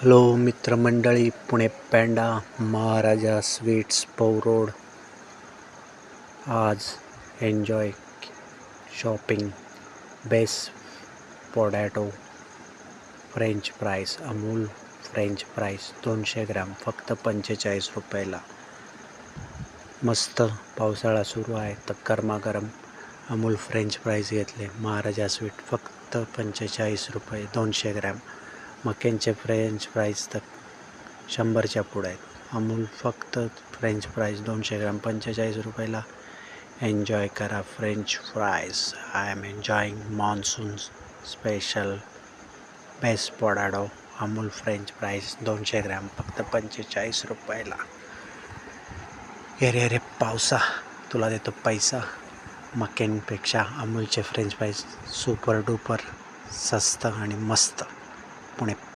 Hello मित्रमंडळी पुणे पॅन्डा महाराजा sweets पौरोड. आज enjoy shopping best potato french fries Amul french fries दोनशे ग्रॅम फक्त पंचेचाळीस रुपयाला. मस्त पावसाळा सुरू आहे तर गरमागरम अमूल फ्रेंच फ्राईज घेतले महाराजा स्वीट फक्त पंचेचाळीस रुपये दोनशे ग्रॅम. मक्यांचे फ्रेंच फ्राईज तर शंभरच्या पुढे आहेत. अमूल फक्त फ्रेंच फ्राईज दोनशे ग्राम. पंचेचाळीस रुपयाला एन्जॉय करा french fries I am enjoying monsoon special best potato Amul french fries दोनशे ग्रॅम. फक्त पंचेचाळीस रुपयाला. अरे अरे पावसा. तुला देतो पैसा. मक्यांपेक्षा अमूलचे फ्रेंच फ्राईज सुपर डुपर स्वस्त आणि मस्त. पुणे